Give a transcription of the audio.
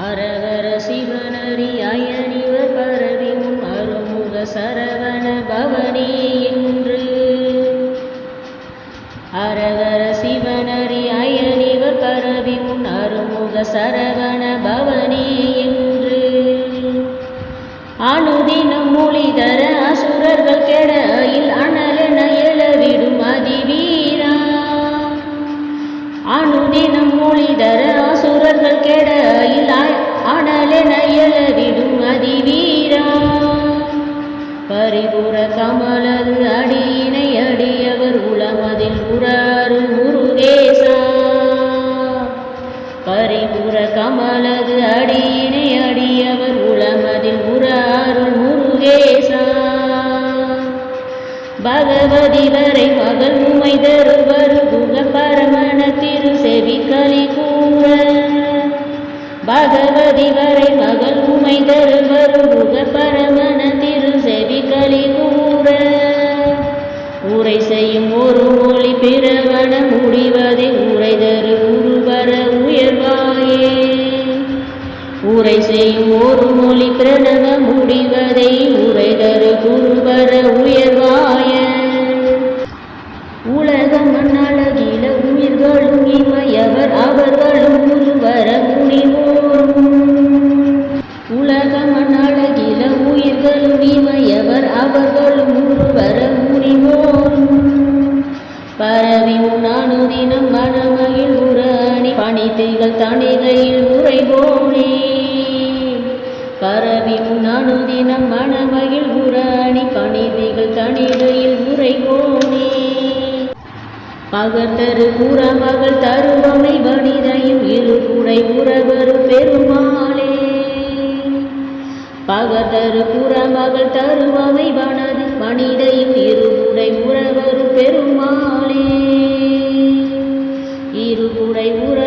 அரவர சிவனரி அயனிவர் பரவி முன் அருமுக சரவண பவனி என்று அரவர சிவனரி அயனிவர் பரவி அருமுக சரவண பவனி என்று அனுதினம் மொழி தர அசுரர்கள் கெட அயில் அனலென எழவிடும் அதிவீரா. அனுதினம் மொழி தர அசுரர்கள் கெட அடல அ- எழவிடும் அதிவீரா. பரிபுர கமலது அடியினை அடியவர் உளமதில் உறாரு முருகேசா. பரிபுர கமலது அடியினை அடியவர் உளமதில் உறாருள் முருகேசா. பகவதி வரை மகள் உமை தருவர் குக பரமண பகவதி வரை மகள் உமை தருவர் குக பரமண திரு செவி களி கூற உரை செய்யும் ஒரு மொழி பிறவன முடிவதை உரை தரு குருவர உயர்வாயே. உரை செய்யும் ஒரு மொழி பிரணவ முடிவதை உரை தரு குருவர உயர்வாய. இமையவர் அவர்களும் குருவர முனிவோரும் பரவி உணானுதினம் மனமகிழ் உரணி பணித்திகள் தணிகையில் உரைபோனே பரவி உணானுதினம் உரணி உரைபோனே புறமகள் தருவமை வனிதையும் இரு பகர் தரு புறமகள் தருவமை வனது மனிதையும் இருபுடை உறவரு பெருமாளே. இருபுடை உற